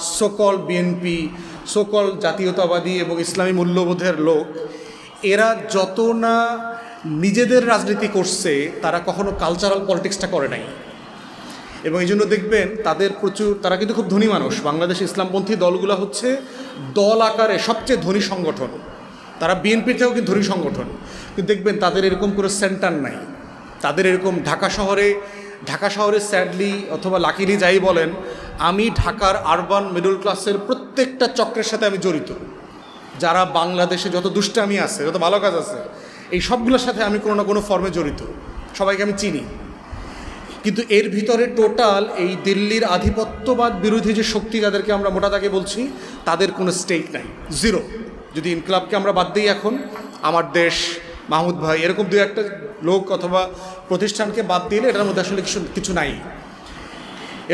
সকল বিএনপি সকল জাতীয়তাবাদী এবং ইসলামী মূল্যবোধের লোক, এরা যত না নিজেদের রাজনীতি করছে, তারা কখনো কালচারাল পলিটিক্সটা করে নাই। এবং এই জন্য দেখবেন, তাদের প্রচুর, তারা কিন্তু খুব ধনী মানুষ। বাংলাদেশ ইসলামপন্থী দলগুলো হচ্ছে দল আকারে সবচেয়ে ধনী সংগঠন। তারা বিএনপির থেকেও কিন্তু ধনী সংগঠন। কিন্তু দেখবেন, তাদের এরকম কোনো সেন্টার নাই। তাদের এরকম ঢাকা শহরে ঢাকা শহরে স্যাডলি অথবা লাকিলি যাই বলেন আমি ঢাকার আরবান মিডল ক্লাসের প্রত্যেকটা চক্রের সাথে আমি জড়িত। যারা বাংলাদেশে যত দুষ্টামি আছে, যত ভালো কাজ আছে, এই সবগুলোর সাথে আমি কোনো না কোনো ফর্মে জড়িত। সবাইকে আমি চিনি। কিন্তু এর ভিতরে টোটাল এই দিল্লির আধিপত্যবাদ বিরোধী যে শক্তি যাদেরকে আমরা মোটা দাগে বলছি, তাদের কোনো স্টেক নাই। জিরো যদি ইনকলাবকে আমরা বাদ দিই এখন, আমার দেশ, মাহমুদ ভাই, এরকম দু একটা লোক অথবা প্রতিষ্ঠানকে বাদ দিলে এটার মধ্যে আসলে কিছু কিছু নাই।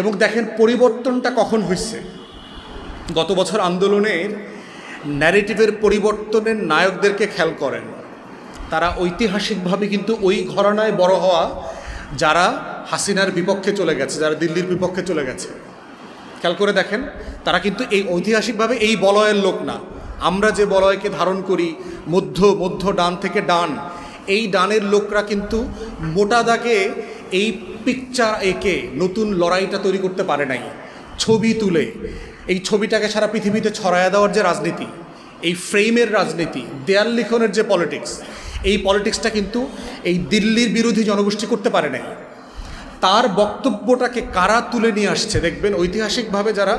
এবং দেখেন পরিবর্তনটা কখন হয়েছে। গত বছর আন্দোলনের ন্যারেটিভের পরিবর্তনের নায়কদেরকে খেয়াল করেন। তারা ঐতিহাসিকভাবে কিন্তু ওই ঘরানায় বড় হওয়া যারা হাসিনার বিপক্ষে চলে গেছে, যারা দিল্লির বিপক্ষে চলে গেছে। খেয়াল করে দেখেন, তারা কিন্তু এই ঐতিহাসিকভাবে এই বলয়ের লোক না। আমরা যে বলয়কে ধারণ করি, মধ্য মধ্য ডান থেকে ডান, এই ডানের লোকরা কিন্তু মোটা দাগে এই পিকচার এঁকে নতুন লড়াইটা তৈরি করতে পারে নাই। ছবি তুলে। এই ছবিটাকে সারা পৃথিবীতে ছড়ায়া দেওয়ার যে রাজনীতি, এই ফ্রেমের রাজনীতি, দেয়াল লিখনের যে পলিটিক্স, এই পলিটিক্সটা কিন্তু এই দিল্লির বিরোধী জনগোষ্ঠী করতে পারে নাই। তার বক্তব্যটাকে কারা তুলে নিয়ে আসছে দেখবেন ঐতিহাসিকভাবে যারা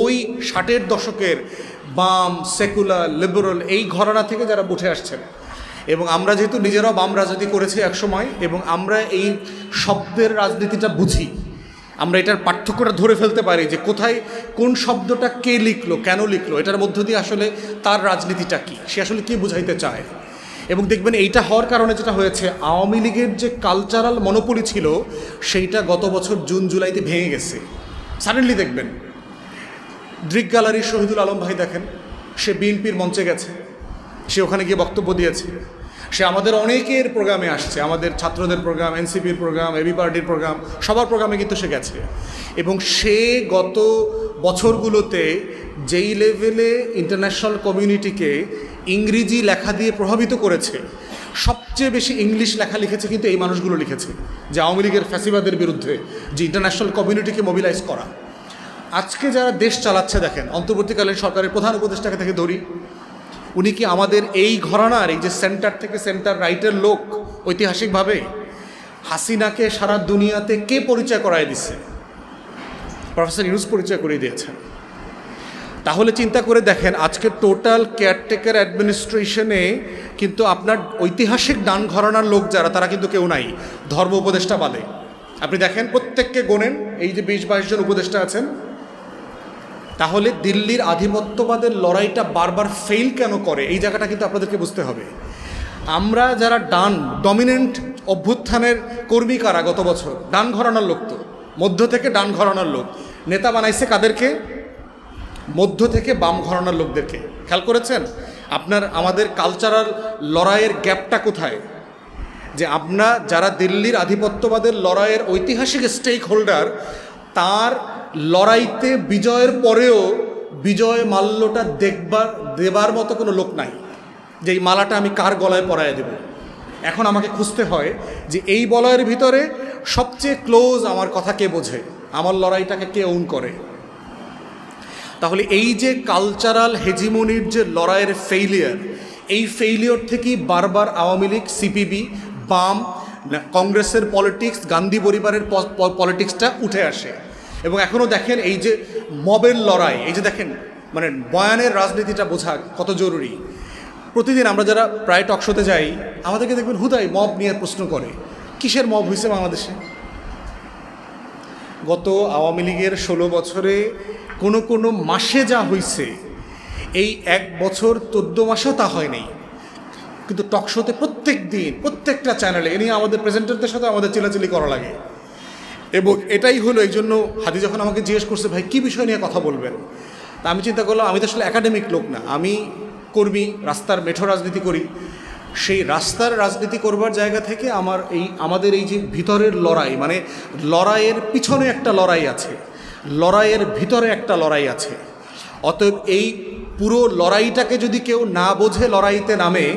ওই ষাটের দশকের বাম, সেকুলার, লিবারেল এই ঘরানা থেকে যারা উঠে আসছেন এবং আমরা যেহেতু নিজেরাও বাম রাজনীতি করেছি একসময় এবং আমরা এই শব্দের রাজনীতিটা বুঝি। আমরা এটার পার্থক্যটা ধরে ফেলতে পারি যে কোথায়, কোন শব্দটা কে লিখলো, কেন লিখলো, এটার মধ্য দিয়ে আসলে তার রাজনীতিটা কী, সে আসলে কী বুঝাইতে চায়। এবং দেখবেন এইটা হওয়ার কারণে যেটা হয়েছে, আওয়ামী লীগের যে কালচারাল মনোপলি ছিল, সেইটা গত বছর জুন, জুলাইতে ভেঙে গেছে। সাডেনলি দেখবেন দৃক গ্যালারির শহীদুল আলম ভাই দেখেন, সে বিএনপির মঞ্চে গেছে, সে ওখানে গিয়ে বক্তব্য দিয়েছে। সে আমাদের অনেকের প্রোগ্রামে আসছে, আমাদের ছাত্রদের প্রোগ্রাম, এনসিপির প্রোগ্রাম, এবি পার্টির প্রোগ্রাম, সবার প্রোগ্রামে কিন্তু সে গেছে। এবং সে গত বছরগুলোতে যেই লেভেলে ইন্টারন্যাশনাল কমিউনিটিকে ইংরেজি লেখা দিয়ে প্রভাবিত করেছে, সবচেয়ে বেশি ইংলিশ লেখা লিখেছে কিন্তু এই মানুষগুলো লিখেছে, যে আওয়ামী লীগের ফ্যাসিবাদের বিরুদ্ধে, যে ইন্টারন্যাশনাল কমিউনিটিকে মোবিলাইজ করা। আজকে যারা দেশ চালাচ্ছে দেখেন, অন্তর্বর্তীকালীন সরকারের প্রধান উপদেষ্টাকে থেকে ধরি উনি কি আমাদের এই ঘরানার, এই যে সেন্টার থেকে সেন্টার রাইটের লোক ঐতিহাসিকভাবে? হাসিনাকে সারা দুনিয়াতে কে পরিচয় করায় দিচ্ছে প্রফেসর ইউনুস পরিচয় করিয়ে দিয়েছেন। তাহলে চিন্তা করে দেখেন, আজকে টোটাল কেয়ারটেকার অ্যাডমিনিস্ট্রেশনে কিন্তু আপনার ঐতিহাসিক ডান ঘরানার লোক যারা, তারা কিন্তু কেউ নাই। ধর্ম উপদেষ্টা বাদে। আপনি দেখেন প্রত্যেককে গোনেন, এই যে বিশ বাইশ জন উপদেষ্টা আছেন তাহলে দিল্লির আধিপত্যবাদের লড়াইটা বারবার ফেল কেন করে? এই জায়গাটা কিন্তু আপনাদেরকে বুঝতে হবে। আমরা যারা ডান ডমিনেন্ট অভ্যুত্থানের কর্মী কারা গত বছর? ডান ঘরানার লোক তো। মধ্য থেকে ডান ঘরানার লোক। নেতা বানাইছে কাদেরকে? মধ্য থেকে বাম ঘরানার লোকদেরকে। খেয়াল করেছেন? আপনার, আমাদের কালচারাল লড়াইয়ের গ্যাপটা কোথায়? যে আমরা যারা দিল্লির আধিপত্যবাদের লড়াইয়ের ঐতিহাসিক স্টেক হোল্ডার তার লড়াইতে বিজয়ের পরেও বিজয় মাল্যটা দেখবার, দেবার মতো কোনো লোক নাই, যে এই মালাটা আমি কার গলায় পরায় দেব? এখন আমাকে খুঁজতে হয় যে এই বলয়ের ভিতরে সবচেয়ে ক্লোজ আমার কথা কে বোঝে? আমার লড়াইটাকে কে ওন করে? তাহলে এই যে কালচারাল হেজিমনির যে লড়াইয়ের ফেইলিয়ার এই ফেইলিয়র থেকেই বারবার আওয়ামী লীগ, সিপিবি, বাম কংগ্রেসের পলিটিক্স গান্ধী পরিবারের পলিটিক্সটা উঠে আসে। এবং এখনও দেখেন এই যে মবের লড়াই, এই যে দেখেন মানে বয়ানের রাজনীতিটা বোঝা কত জরুরি। প্রতিদিন আমরা যারা প্রায় টকশোতে যাই, আমাদেরকে দেখবেন হুদাই মব নিয়ে প্রশ্ন করে, কিসের মব হয়েছে বাংলাদেশে? গত আওয়ামী লীগের ষোলো বছরে কোনো কোনো মাসে যা হয়েছে এই এক বছর চোদ্দ মাসেও তা হয়নি কিন্তু টকশোতে প্রত্যেক দিন, প্রত্যেকটা চ্যানেলে এ নিয়ে আমাদের প্রেজেন্টারদের সাথে আমাদের চিলাচিলি করা লাগে। এবং এটাই হলো এই জন্য হাদি যখন আমাকে জিজ্ঞেস করছে, ভাই, কী বিষয় নিয়ে কথা বলবেন? তা আমি চিন্তা করলাম, আমি তো আসলে একাডেমিক লোক না। আমি কর্মী, রাস্তার মেঠো রাজনীতি করি। সেই রাস্তার রাজনীতি করবার জায়গা থেকে আমার এই, আমাদের এই যে ভিতরের লড়াই মানে লড়াইয়ের পিছনে একটা লড়াই আছে। লড়াইয়ের ভিতরে একটা লড়াই আছে। অতএব এই পুরো লড়াইটাকে যদি কেউ না বোঝে লড়াইতে নামে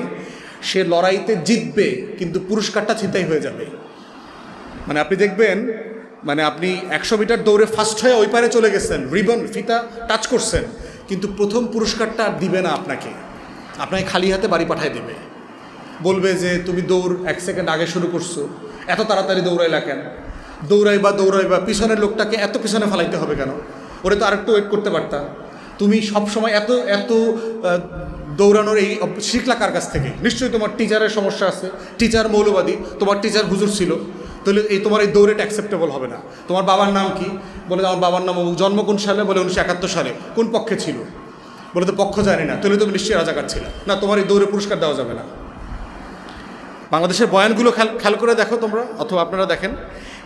সে লড়াইতে জিতবে, কিন্তু পুরস্কারটা ছিনতাই হয়ে যাবে। মানে আপনি দেখবেন মানে আপনি একশো মিটার দৌড়ে ফার্স্ট হয়ে ওই পারে চলে গেছেন, রিবন, ফিতা টাচ করছেন, কিন্তু প্রথম পুরস্কারটা আর দিবে না আপনাকে। আপনাকে খালি হাতে বাড়ি পাঠায় দেবে। বলবে যে, তুমি দৌড় এক সেকেন্ড আগে শুরু করছ, এত তাড়াতাড়ি দৌড়াইলা কেন? দৌড়াইবা দৌড়াইবা, পিছনের লোকটাকে এত পিছনে ফালাইতে হবে কেন? ওরে তো আরেকটু ওয়েট করতে পারতা। তুমি সব সময় এত এত দৌড়ানোর এই শিখলা কার কাছ থেকে। নিশ্চয়ই তোমার টিচারের সমস্যা আছে। টিচার মৌলবাদী, তোমার টিচার হুজুর ছিল। তাহলে এই তোমার এই দৌড়েটা অ্যাকসেপ্টেবল হবে না। তোমার বাবার নাম কি? বলে আমার বাবার নাম। জন্ম কোন সালে? বলে উনিশশো একাত্তর সালে। কোন পক্ষে ছিল? বলে তো পক্ষ জানি না। তাহলে তুমি নিশ্চয়ই রাজাকার ছিল। না, তোমার এই দৌড়ে পুরস্কার দেওয়া যাবে না। বাংলাদেশের বয়ানগুলো খেয়াল খেয়াল করে দেখো তোমরা, অথবা আপনারা দেখেন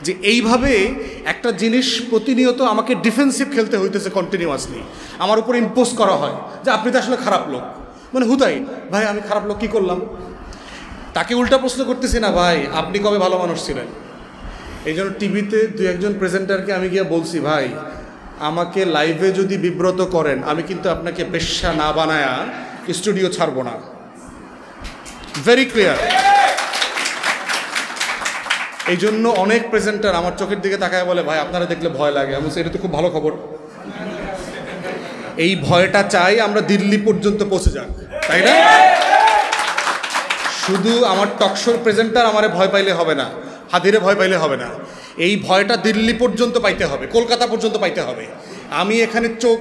যে এইভাবে একটা জিনিস প্রতিনিয়ত আমাকে ডিফেন্সিভ খেলতে হইতেছে কন্টিনিউয়াসলি আমার উপর ইম্পোজ করা হয় যে আপনি তো আসলে খারাপ লোক। মানে হুতাই ভাই, আমি খারাপ লোক, কী করলাম? তাকে উল্টা প্রশ্ন করতেছি না, ভাই, আপনি কবে ভালো মানুষ ছিলেন? এই জন্য টিভিতে দু একজন প্রেজেন্টারকে আমি গিয়ে বলছি, ভাই, আমাকে লাইভে যদি বিব্রত করেন, আমি কিন্তু আপনাকে বেশ্যা না বানায়া স্টুডিও ছাড়বো না। ভেরি ক্লিয়ার এই জন্য অনেক প্রেজেন্টার আমার চোখের দিকে তাকায় বলে, ভাই, আপনারা দেখলে ভয় লাগে। আমি এটা তো খুব ভালো খবর। এই ভয়টা চাই আমরা দিল্লি পর্যন্ত পৌঁছে যাক, তাই না? শুধু আমার টকশোর প্রেজেন্টার আমারে ভয় পাইলে হবে না হাদিরে ভয় পাইলে হবে না। এই ভয়টা দিল্লি পর্যন্ত পাইতে হবে, কলকাতা পর্যন্ত পাইতে হবে। আমি এখানে চোখ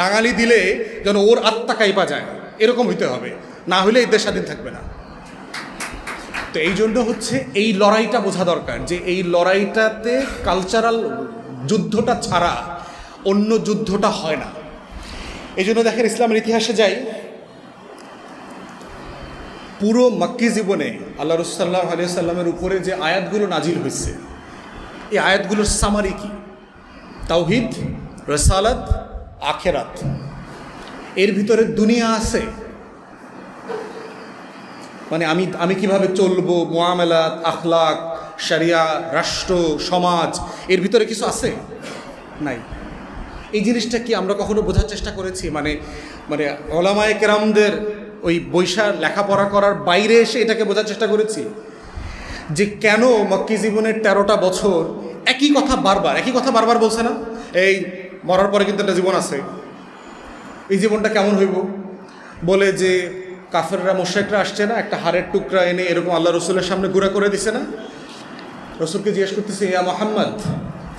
ডাঙালি দিলে যেন ওর আত্মা কাইপা যায়, এরকম হইতে হবে। না হলে এই দেশ স্বাধীন থাকবে না। তো এই জন্য হচ্ছে এই লড়াইটা বোঝা দরকার যে এই লড়াইটাতে কালচারাল যুদ্ধটা ছাড়া অন্য যুদ্ধটা হয় না। এই জন্য দেখেন ইসলামের ইতিহাসে যাই, পুরো মাক্কি জীবনে আল্লাহ রুসাল্লাহ আলিয়া সাল্লামের উপরে যে আয়াতগুলো নাজিল হয়েছে, এই আয়াতগুলোর সামারি কি? তাওহিদ, রসালাত, আখেরাত। এর ভিতরে দুনিয়া আছে। মানে আমি আমি কীভাবে চলবো মোয়ামেলাত আখলাক সারিয়া রাষ্ট্র, সমাজ, এর ভিতরে কিছু আছে? নাই। এই জিনিসটা কি আমরা কখনো বোঝার চেষ্টা করেছি? মানে মানে ওলামায়ে কেরামদের ওই বৈশা লেখাপড়া করার বাইরে এসে এটাকে বোঝার চেষ্টা করেছি? যে কেন মক্কি জীবনের তেরোটা বছর একই কথা বারবার, একই কথা বারবার বলছে না? এই মরার পরে কিন্তু একটা জীবন আছে। এই জীবনটা কেমন হইব? বলে যে কাফেররা মোশেকরা আসছে না, একটা হাড়ের টুকরা এনে এরকম আল্লাহ রসুলের সামনে গুঁড়া করে দিছে না? রসুলকে জিজ্ঞেস করতেছে, ইয়া মোহাম্মদ,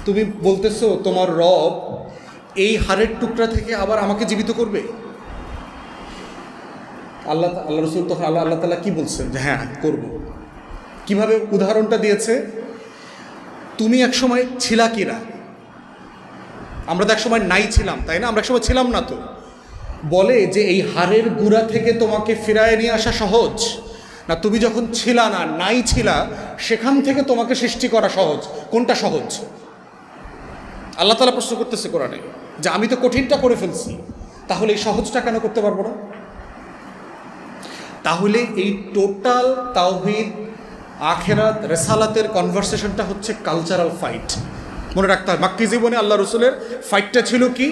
তুমি বলতেছো তোমার রব এই হাড়ের টুকরা থেকে আবার আমাকে জীবিত করবে? আল্লাহ আল্লাহ রসুল তখন আল্লাহ আল্লাহ তালা কি বলছেন? যে হ্যাঁ করব। কীভাবে উদাহরণটা দিয়েছে? তুমি এক সময় ছিলা কিনা আমরা তো এক সময় নাই ছিলাম, তাই না? আমরা এক সময় ছিলাম না তো। বলে যে এই হাড়ের গুড়া থেকে তোমাকে ফিরায় নিয়ে আসা সহজ। না, তুমি যখন ছিলা না, নাই ছিলা, সেখান থেকে তোমাকে সৃষ্টি করা সহজ। কোনটা সহজ? আল্লাহ তালা প্রশ্ন করতেছে কোরআনে। যে আমি তো কঠিনটা করে ফেলছি, তাহলে এই সহজটা কেন করতে পারব না? তাহলে এই টোটাল তাওহিদ, আখেরাত, রেসালাতের কনভারসেশনটা হচ্ছে কালচারাল ফাইট। মনে রাখতে হয়, মাক্কি জীবনে আল্লাহ রসুলের ফাইটটা ছিল কি?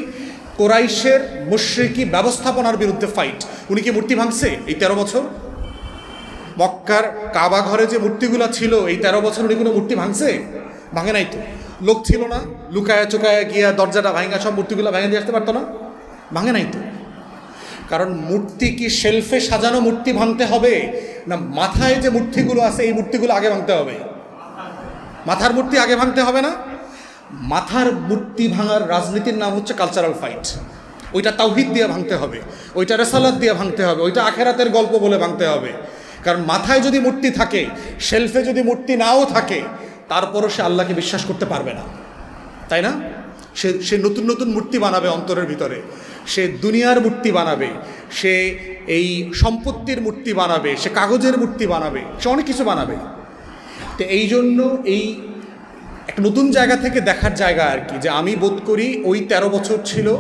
কোরাইশের মুশ্রিকি ব্যবস্থাপনার বিরুদ্ধে ফাইট। উনি কি মূর্তি ভাঙছে এই তেরো বছর? মক্কার কাবা ঘরে যে মূর্তিগুলো ছিল, এই তেরো বছর উনি কোনো মূর্তি ভাঙছে? ভাঙে নাই তো। লোক ছিল না, লুকায়া চুকায়া গিয়া দরজাটা ভাঙা সব মূর্তিগুলো ভেঙে দিয়ে আসতে পারতো না? ভাঙে নাই তো। কারণ মূর্তি কি শেলফে সাজানো মূর্তি ভাঙতে হবে, না মাথায় যে মূর্তিগুলো আছে, এই মূর্তিগুলো আগে ভাঙতে হবে? মাথার মূর্তি আগে ভাঙতে হবে না? মাথার মূর্তি ভাঙার রাজনীতির নাম হচ্ছে কালচারাল ফাইট ওইটা তাওহিদ দিয়ে ভাঙতে হবে, ওইটা রেসালাত দিয়ে ভাঙতে হবে, ওইটা আখেরাতের গল্প বলে ভাঙতে হবে। কারণ মাথায় যদি মূর্তি থাকে, শেলফে যদি মূর্তি নাও থাকে তারপরও সে আল্লাহকে বিশ্বাস করতে পারবে না। তাই না? সে সে নতুন নতুন মূর্তি বানাবে অন্তরের ভিতরে। সে দুনিয়ার মূর্তি বানাবে। সে এই সম্পত্তির মূর্তি বানাবে। সে কাগজের মূর্তি বানাবে। সে অনেক কিছু বানাবে। তো এই জন্য এই একটা নতুন জায়গা থেকে দেখার জায়গা আর কি, যে আমি বোধ করি ওই তেরো বছর ছিল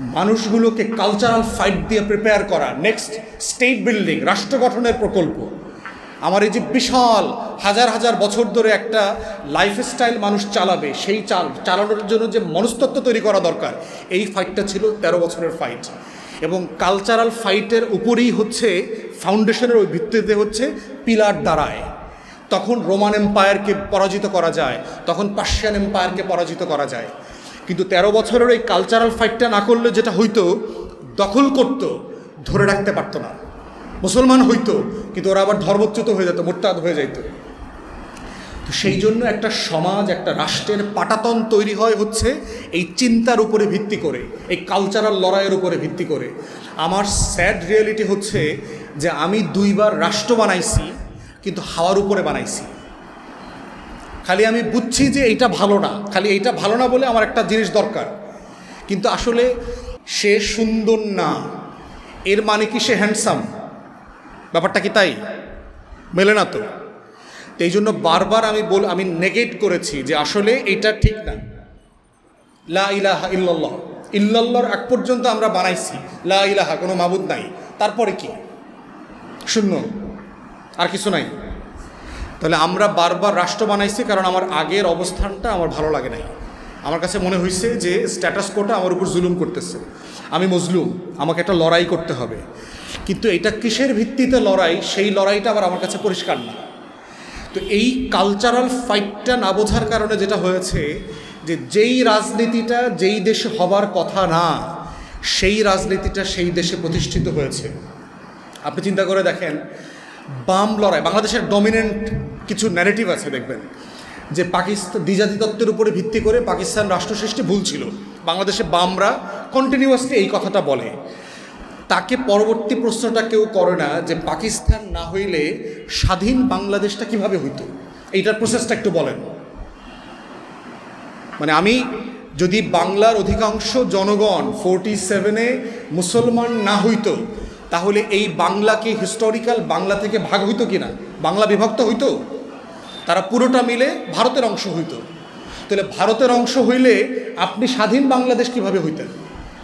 মানুষগুলোকে কালচারাল ফাইট দিয়ে প্রিপেয়ার করা নেক্সট স্টেট বিল্ডিং রাষ্ট্র গঠনের প্রকল্প। আমার এই যে বিশাল হাজার হাজার বছর ধরে একটা লাইফস্টাইল মানুষ চালাবে, সেই চাল, চালানোর জন্য যে মনস্তত্ত্ব তৈরি করা দরকার, এই ফাইটটা ছিল তেরো বছরের ফাইট এবং কালচারাল ফাইটের উপরেই হচ্ছে ফাউন্ডেশনের ওই ভিত্তিতে হচ্ছে পিলার দাঁড়ায় তখন রোমান এম্পায়ারকে পরাজিত করা যায়, তখন পার্সিয়ান এম্পায়ারকে পরাজিত করা যায়। কিন্তু তেরো বছরের এই কালচারাল ফাইটটা না করলে যেটা হইতো, দখল করত, ধরে রাখতে পারতো না। মুসলমান হইতো, কিন্তু ওরা আবার ধর্মচ্যুত হয়ে যেত, মোরতাদ হয়ে যাইত। তো সেই জন্য একটা সমাজ, একটা রাষ্ট্রের পাটাতন তৈরি হয় হচ্ছে এই চিন্তার উপরে ভিত্তি করে, এই কালচারাল লড়াইয়ের উপরে ভিত্তি করে। আমার স্যাড রিয়েলিটি হচ্ছে যে আমি দুইবার রাষ্ট্র বানাইছি, কিন্তু হাওয়ার উপরে বানাইছি। খালি আমি বুঝছি যে এইটা ভালো না, খালি এইটা ভালো না বলে আমার একটা জিনিস দরকার। কিন্তু আসলে সে সুন্দর না, এর মানে কি সে হ্যান্ডসাম ব্যাপারটা কি তাই? মেলে না তো। এই জন্য বারবার আমি বল, আমি নেগেট করেছি যে আসলে এটা ঠিক না। লা ইলাহা ইল্লাল্লাহ। ইল্লাল্লাহর আগ পর্যন্ত আমরা বানাইছি। লা ইলাহা, কোনো মাবুদ নাই। তারপরে কি? শূন্য। আর কিছু নাই। তাহলে আমরা বারবার রাষ্ট্র বানাইছি কারণ আমার আগের অবস্থানটা আমার ভালো লাগে নাই। আমার কাছে মনে হয়েছে যে স্ট্যাটাস কোটা আমার উপর জুলুম করতেছে। আমি মজলুম, আমাকে একটা লড়াই করতে হবে। কিন্তু এটা কিসের ভিত্তিতে লড়াই? সেই লড়াইটা আবার আমার কাছে পরিষ্কার না। তো এই কালচারাল ফাইটটা না বোঝার কারণে যেটা হয়েছে যে যেই রাজনীতিটা যেই দেশে হবার কথা না, সেই রাজনীতিটা সেই দেশে প্রতিষ্ঠিত হয়েছে। আপনি চিন্তা করে দেখেন, বাম লড়াই, বাংলাদেশের ডমিনেন্ট কিছু ন্যারেটিভ আছে, দেখবেন। যে পাকিস্তান দ্বিজাতি তত্ত্বের উপরে ভিত্তি করে পাকিস্তান রাষ্ট্র সৃষ্টি ভুল ছিল। বাংলাদেশে বামরা কন্টিনিউয়াসলি এই কথাটা বলে। তাকে পরবর্তী প্রশ্নটা কেউ করে না যে পাকিস্তান না হইলে স্বাধীন বাংলাদেশটা কীভাবে হইতো? এইটার প্রসেসটা একটু বলেন। মানে আমি যদি বাংলার অধিকাংশ জনগণ ফোরটি সেভেনে মুসলমান না হইতো, তাহলে এই বাংলাকে হিস্টোরিক্যাল বাংলা থেকে ভাগ হইতো কি না বাংলা বিভক্ত হইতো? তারা পুরোটা মিলে ভারতের অংশ হইতো। তাহলে ভারতের অংশ হইলে আপনি স্বাধীন বাংলাদেশ কীভাবে হইতেন?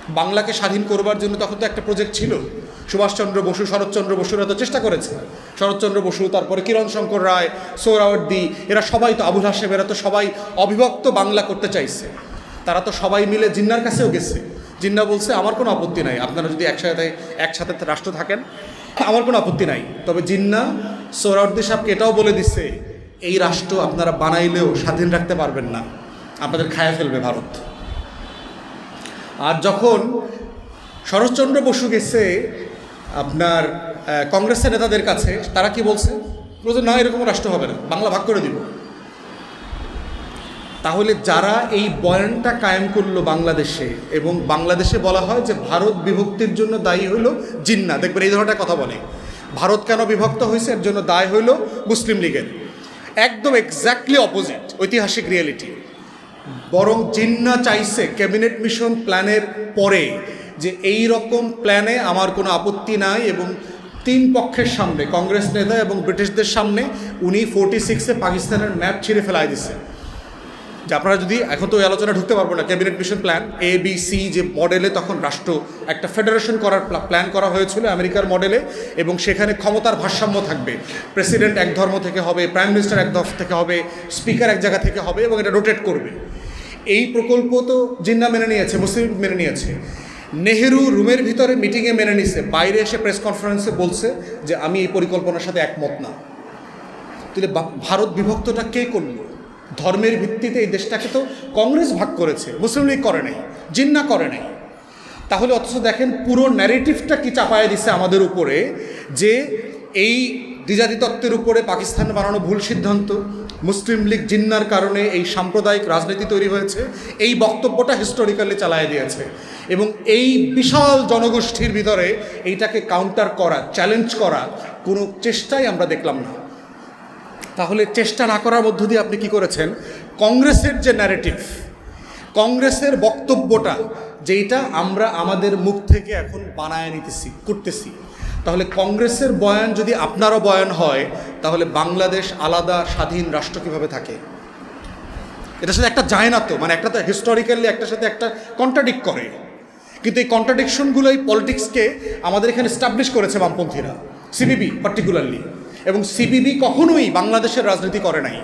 বাংলাকে স্বাধীন করবার জন্য তখন তো একটা প্রজেক্ট ছিল। সুভাষচন্দ্র বসু, শরৎচন্দ্র বসুরা তো চেষ্টা করেছে। শরৎচন্দ্র বসু, তারপরে কিরণ শঙ্কর রায়, সোহরাওয়ার্দী, এরা সবাই তো আবুল হাসেম এরা তো সবাই অবিভক্ত বাংলা করতে চাইছে। তারা তো সবাই মিলে জিন্নার কাছেও গেছে। জিন্না বলছে, আমার কোনো আপত্তি নাই। আপনারা যদি একসাথে একসাথে রাষ্ট্র থাকেন, আমার কোনো আপত্তি নাই। তবে জিন্না সোহরাওয়ার্দী সাহেবকে এটাও বলে দিচ্ছে এই রাষ্ট্র আপনারা বানাইলেও স্বাধীন রাখতে পারবেন না। আপনাদের খায়া ফেলবে ভারত। আর যখন শরৎচন্দ্র বসু গেছে আপনার কংগ্রেসের নেতাদের কাছে, তারা কি বলছে? বলছে, না, এরকম রাষ্ট্র হবে না। বাংলা ভাগ করে দিব। তাহলে যারা এই বয়ানটা কায়েম করল বাংলাদেশে, এবং বাংলাদেশে বলা হয় যে ভারত বিভক্তির জন্য দায়ী হইল জিন্না। দেখবেন এই ধরনের কথা বলে। ভারত কেন বিভক্ত হয়েছে? এর জন্য দায় হইল মুসলিম লীগের। একদম এক্স্যাক্টলি অপোজিট ঐতিহাসিক রিয়েলিটি বরং জিন্না চাইছে ক্যাবিনেট মিশন প্ল্যানের পরে যে এই রকম প্ল্যানে আমার কোনো আপত্তি নাই এবং তিন পক্ষের সামনে, কংগ্রেস নেতা এবং ব্রিটিশদের সামনে, উনি ফোর্টি সিক্সে পাকিস্তানের ম্যাপ ছিঁড়ে ফেলাই দিছে। যে আপনারা যদি এখন তো ওই আলোচনা ঢুকতে পারব না cabinet mission plan A B C যে মডেলে তখন রাষ্ট্র, একটা ফেডারেশন করার প্লা- প্ল্যান করা হয়েছিল আমেরিকার মডেলে এবং সেখানে ক্ষমতার ভারসাম্য থাকবে। প্রেসিডেন্ট এক ধর্ম থেকে হবে প্রাইম মিনিস্টার এক ধর্ম থেকে হবে স্পিকার এক জায়গা থেকে হবে এবং এটা রোটেট করবে। এই প্রকল্প তো জিন্না মেনে নিয়েছে, মুসলিম মেনে নিয়েছে। নেহেরু রুমের ভিতরে মিটিংয়ে মেনে নিছে, বাইরে এসে প্রেস কনফারেন্সে বলছে যে আমি এই পরিকল্পনার সাথে একমত না। তাহলে ভারত বিভক্তটা কে করল? ধর্মের ভিত্তিতে এই দেশটাকে তো কংগ্রেস ভাগ করেছে, মুসলিম লীগ করে নাই, জিন্না করে নাই। তাহলে অথচ দেখেন পুরো ন্যারেটিভটা কি চাপায় দিচ্ছে আমাদের উপরে, যে এই দ্বিজাতি তত্ত্বের উপরে পাকিস্তান বানানো ভুল সিদ্ধান্ত, মুসলিম লীগ জিন্নার কারণে এই সাম্প্রদায়িক রাজনীতি তৈরি হয়েছে, এই বক্তব্যটা হিস্টোরিক্যালি চালায় দিয়েছে। এবং এই বিশাল জনগোষ্ঠীর ভিতরে এইটাকে কাউন্টার করা চ্যালেঞ্জ করা কোনো চেষ্টাই আমরা দেখলাম না। তাহলে চেষ্টা না করার মধ্য দিয়ে আপনি কি করেছেন? কংগ্রেসের যে ন্যারেটিভ কংগ্রেসের বক্তব্যটা যেটা আমরা আমাদের মুখ থেকে এখন বানায় নিতেছি করতেছি তাহলে কংগ্রেসের বয়ান যদি আপনারও বয়ান হয়, তাহলে বাংলাদেশ আলাদা স্বাধীন রাষ্ট্র কীভাবে থাকে? এটার সাথে একটা যায় না তো মানে একটা তো হিস্টোরিক্যালি একটার সাথে একটা কন্ট্রাডিক্ট করে। কিন্তু এই কন্ট্রাডিকশনগুলো এই পলিটিক্সকে আমাদের এখানে স্টাবলিশ করেছে বামপন্থীরা সিবিবি পার্টিকুলারলি এবং সিপিবি কখনোই বাংলাদেশের রাজনীতি করে নাই।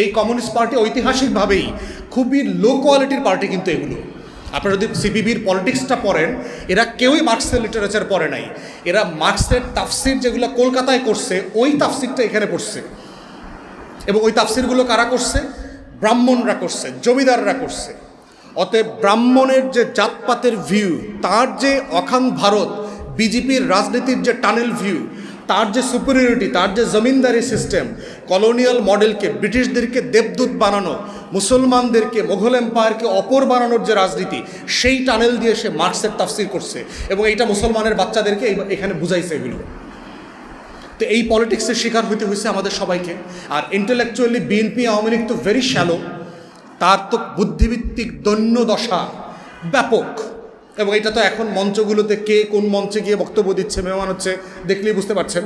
এই কমিউনিস্ট পার্টি ঐতিহাসিকভাবেই খুবই লো কোয়ালিটির পার্টি কিন্তু এগুলো। আপনারা যদি সিপিবির পলিটিক্সটা পড়েন, এরা কেউই মার্কসের লিটারেচার পড়ে নাই। এরা মার্কসের তাফসির যেগুলো কলকাতায় করছে, ওই তাফসিরটা এখানে পড়ছে। এবং ওই তাফসিরগুলো কারা করছে? ব্রাহ্মণরা করছে, জমিদাররা করছে। অতএব ব্রাহ্মণের যে জাতপাতের ভিউ তার যে অখান ভারত বিজেপির রাজনীতির যে টানেল ভিউ তার যে সুপিরিয়রিটি তার যে জমিনদারি সিস্টেম কলোনিয়াল মডেলকে ব্রিটিশদেরকে দেবদূত বানানো, মুসলমানদেরকে, মোঘল এম্পায়ারকে অপর বানানোর যে রাজনীতি, সেই টানেল দিয়ে সে মার্কসের তাফসির করছে এবং এইটা মুসলমানের বাচ্চাদেরকে এখানে বুঝাইছে এগুলো। তো এই পলিটিক্সের শিকার হইতে হয়েছে আমাদের সবাইকে। আর ইন্টেলেকচুয়ালি বিএনপি আওয়ামী লীগ তো ভেরি শ্যালো তার তো বুদ্ধিভিত্তিক দৈন্য দশা ব্যাপক। এবং এটা তো এখন মঞ্চগুলোতে কে কোন মঞ্চে গিয়ে বক্তব্য দিচ্ছে, মেহমান হচ্ছে, দেখলেই বুঝতে পারছেন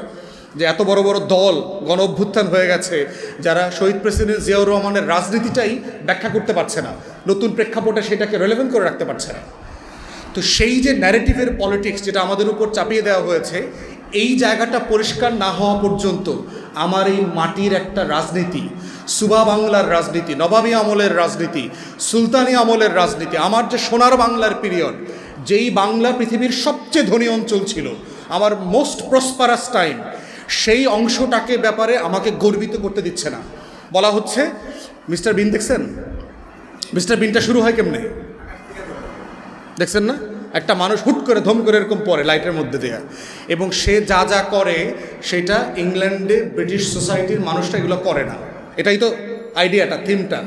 যে এত বড় বড় দল গণ অভ্যুত্থান হয়ে গেছে, যারা শহীদ প্রেসিডেন্ট জিয়াউর রহমানের রাজনীতিটাই ব্যাখ্যা করতে পারছে না, নতুন প্রেক্ষাপটে সেটাকে রেলেভেন্ট করে রাখতে পারছে না। তো সেই যে ন্যারেটিভের পলিটিক্স যেটা আমাদের উপর চাপিয়ে দেওয়া হয়েছে, এই জায়গাটা পরিষ্কার না হওয়া পর্যন্ত আমার এই মাটির একটা রাজনীতি, সুবা বাংলার রাজনীতি, নবাবী আমলের রাজনীতি, সুলতানি আমলের রাজনীতি, আমার যে সোনার বাংলার পিরিয়ড যেই বাংলা পৃথিবীর সবচেয়ে ধনী অঞ্চল ছিল, আমার মোস্ট প্রসপারাস টাইম সেই অংশটাকে ব্যাপারে আমাকে গর্বিত করতে দিচ্ছে না। বলা হচ্ছে, মিস্টার বিন দেখছেন? মিস্টার বিনটা শুরু হয় কেমনে? দেখছেন না? একটা মানুষ হুট করে ধম করে এরকম পড়ে লাইটের মধ্যে দেয়া। এবং সে যা যা করে, সেটা ইংল্যান্ডে ব্রিটিশ সোসাইটির মানুষটা এগুলো করে না। এটাই তো আইডিয়াটা থিমটা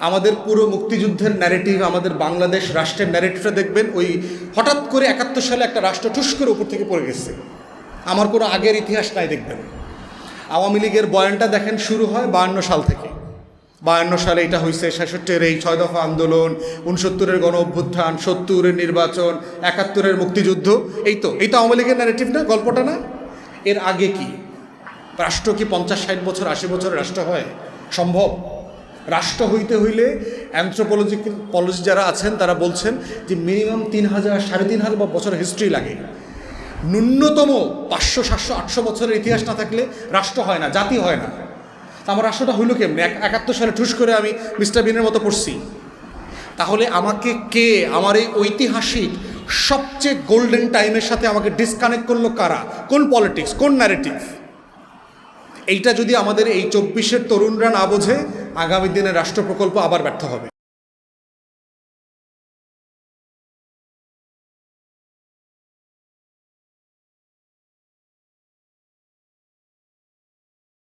আমাদের পুরো মুক্তিযুদ্ধের ন্যারেটিভ আমাদের বাংলাদেশ রাষ্ট্রের ন্যারেটিভটা দেখবেন, ওই হঠাৎ করে একাত্তর সালে একটা রাষ্ট্র ঠুস করে উপর থেকে পড়ে গেছে। আমার কোনো আগের ইতিহাস নাই দেখবেন। আওয়ামী লীগের বয়ানটা দেখেন, শুরু হয় বায়ান্ন সাল থেকে। বায়ান্ন সালে এটা হয়েছে ছেষট্টির এই ছয় দফা আন্দোলন, উনসত্তরের গণ অভ্যুত্থান, সত্তরের নির্বাচন, একাত্তরের মুক্তিযুদ্ধ। এই তো এই তো আওয়ামী লীগের ন্যারেটিভ না, গল্পটা না? এর আগে কি? রাষ্ট্র কি পঞ্চাশ ষাট বছর, আশি বছরের রাষ্ট্র হয়? সম্ভব? রাষ্ট্র হইতে হইলে অ্যান্থ্রোপোলজি পলজি যারা আছেন, তারা বলছেন যে মিনিমাম তিন হাজার, সাড়ে তিন হাজার বছর হিস্ট্রি লাগে। ন্যূনতম পাঁচশো, সাতশো, আটশো বছরের ইতিহাস না থাকলে রাষ্ট্র হয় না, জাতি হয় না। আমার রাষ্ট্রটা হইল কেমনি? এক- একাত্তর সালে ঠুস করে আমি মিস্টার বিনের মতো পড়ছি। তাহলে আমাকে কে, আমার এই ঐতিহাসিক সবচেয়ে গোল্ডেন টাইমের সাথে আমাকে ডিসকানেক্ট করল কারা? কোন পলিটিক্স কোন ন্যারেটিভ এইটা যদি আমাদের এই চব্বিশের তরুণরা না বোঝে আগামী দিনে রাষ্ট্র প্রকল্প আবার ব্যর্থ হবে।